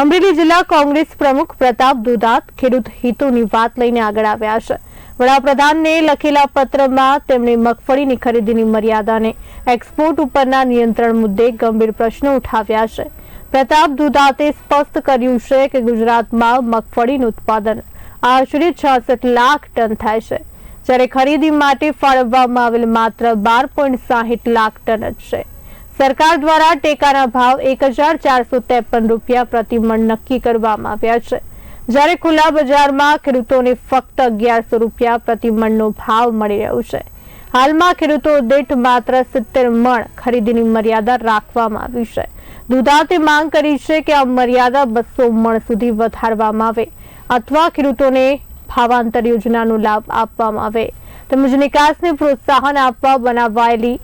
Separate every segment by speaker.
Speaker 1: અમરેલી જિલ્લા કોંગ્રેસ પ્રમુખ પ્રતાપ દુધાત ખેડૂત હિતોની વાત લઈને આગળ આવ્યા છે. વડાપ્રધાનને લખેલા પત્રમાં તેમણે મગફળીની ખરીદીની મર્યાદાને એક્સપોર્ટ ઉપરના નિયંત્રણ મુદ્દે ગંભીર પ્રશ્નો ઉઠાવ્યા છે. પ્રતાપ દુધાતે સ્પષ્ટ કર્યું છે કે ગુજરાતમાં મગફળીનું ઉત્પાદન આશરે છાસઠ લાખ ટન થાય છે. જ્યારે ખરીદી માટે ફાળવવામાં આવેલ માત્ર બાર લાખ ટન જ છે. સરકાર દ્વારા ટેકાના ભાવ એક હજાર ચારસો ત્રેપન રૂપિયા પ્રતિ મણ નક્કી કરવામાં આવ્યા છે. જ્યારે ખુલ્લા બજારમાં ખેડૂતોને ફક્ત અગિયારસો રૂપિયા પ્રતિ મણનો ભાવ મળી રહ્યો છે. હાલમાં ખેડૂતો દીઠ માત્ર સિત્તેર મણ ખરીદીની મર્યાદા રાખવામાં આવી છે. દુધાતે માંગ કરી છે કે આ મર્યાદા બસો મણ સુધી વધારવામાં આવે અથવા ખેડૂતોને ભાવાંતર યોજનાનો લાભ આપવામાં આવે. તેમજ નિકાસને પ્રોત્સાહન આપવા બનાવાયેલી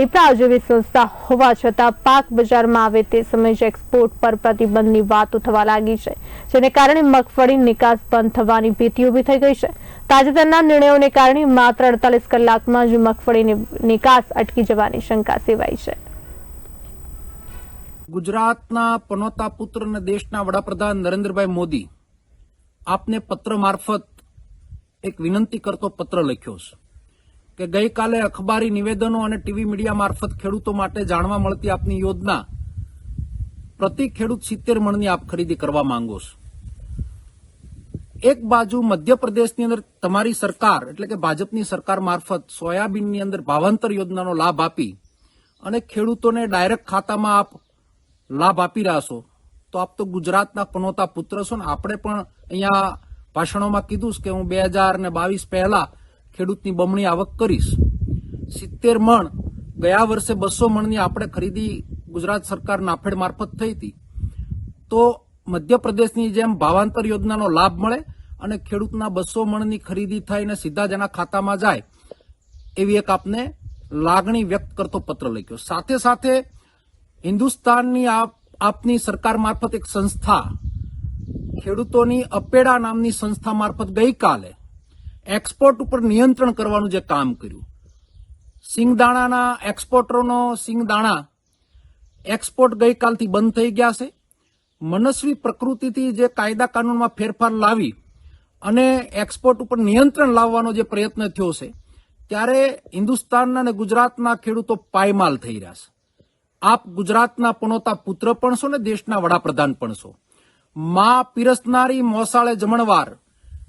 Speaker 1: એપરા જેવી સંસ્થા હોવા છતાં પાક બજારમાં આવે તે સમયે એક્સપોર્ટ પર પ્રતિબંધની વાતો થવા લાગી છે, જેને કારણે મગફળી નિકાસ બંધ થવાની ભીતિ ઊભી થઈ ગઈ છે. તાજેતરના નિર્ણયોને કારણે માત્ર અડતાલીસ કલાકમાં જ મગફળીની નિકાસ અટકી જવાની શંકા સેવાઈ છે.
Speaker 2: ગુજરાતના પનોતા પુત્ર અને દેશના વડાપ્રધાન નરેન્દ્રભાઈ મોદી આપને પત્ર મારફત એક વિનંતી કરતો પત્ર લખ્યો છે. કે ગઈકાલે અખબારી નિવેદનો અને ટીવી મીડિયા મારફત ખેડૂતો માટે જાણવા મળતી આપની યોજના પ્રતિ ખેડૂત સિત્તેર મણની આપ ખરીદી કરવા માંગો છો. એક બાજુ મધ્યપ્રદેશની અંદર તમારી સરકાર, એટલે કે ભાજપની સરકાર મારફત સોયાબીનની અંદર ભાવાંતર યોજનાનો લાભ આપી અને ખેડૂતોને ડાયરેક્ટ ખાતામાં આપ લાભ આપી રહ્યા છો, તો આપ તો ગુજરાતના પનોતા પુત્ર છો ને આપણે પણ અહીંયા ભાષણોમાં કીધું કે હું બે હજાર ને બાવીસ પહેલા ખેડૂતની બમણી આવક કરીશ. સિત્તેર મણ. ગયા વર્ષે બસો મણની આપણે ખરીદી ગુજરાત સરકાર નાફેડ મારફત થઈ હતી. તો મધ્યપ્રદેશની જેમ ભાવાંતર યોજનાનો લાભ મળે અને ખેડૂતના બસો મણની ખરીદી થઈને સીધા જ એના ખાતામાં જાય, એવી એક આપને લાગણી વ્યક્ત કરતો પત્ર લખ્યો. સાથે સાથે હિન્દુસ્તાનની આપ, આપની સરકાર મારફત એક સંસ્થા ખેડૂતોની અપેડા નામની સંસ્થા મારફત ગઈકાલે એક્સપોર્ટ ઉપર નિયંત્રણ કરવાનું જે કામ કર્યું. સિંગદાણાના એક્સપોર્ટરોનો સિંગદાણા એક્સપોર્ટ ગઈકાલથી બંધ થઈ ગયા છે. મનસ્વી પ્રકૃતિથી જે કાયદા કાનૂનમાં ફેરફાર લાવી અને એક્સપોર્ટ ઉપર નિયંત્રણ લાવવાનો જે પ્રયત્ન થયો છે, ત્યારે હિન્દુસ્તાનના અને ગુજરાતના ખેડૂતો પાયમાલ થઈ રહ્યા છે. આપ ગુજરાતના પનોતા પુત્ર પણ છો ને દેશના વડાપ્રધાન પણ છો. મા પીરસનારી મોસાળે જમણવાર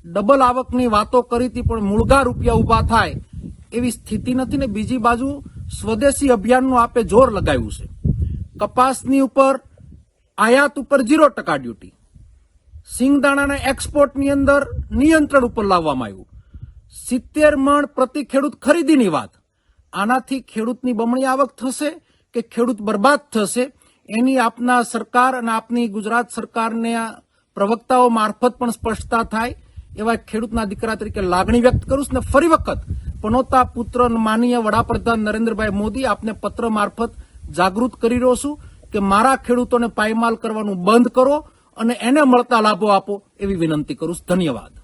Speaker 2: ડબલ આવકની વાતો કરી હતી, પણ મૂળગા રૂપિયા ઊભા થાય એવી સ્થિતિ નથી ને બીજી બાજુ સ્વદેશી અભિયાનનું આપે જોર લગાવ્યું છે. કપાસની ઉપર આયાત ઉપર ઝીરો ટકા ડ્યુટી. સિંગદાણાના એક્સપોર્ટની અંદર નિયંત્રણ ઉપર લાવવામાં આવ્યું. સિત્તેર મણ પ્રતિ ખેડૂત ખરીદીની વાત. આનાથી ખેડૂતની બમણી આવક થશે કે ખેડૂત બરબાદ થશે, એની આપના સરકાર અને આપની ગુજરાત સરકારને પ્રવક્તાઓ મારફત પણ સ્પષ્ટતા થાય એવા ખેડૂતના દીકરા તરીકે લાગણી વ્યક્ત કરું ને ફરી વખત પનોતા પુત્ર માનીય વડાપ્રધાન નરેન્દ્રભાઈ મોદી આપને પત્ર મારફત જાગૃત કરી રહ્યો છું કે મારા ખેડૂતોને પાયમાલ કરવાનું બંધ કરો અને એને મળતા લાભો આપો એવી વિનંતી કરું છું. ધન્યવાદ.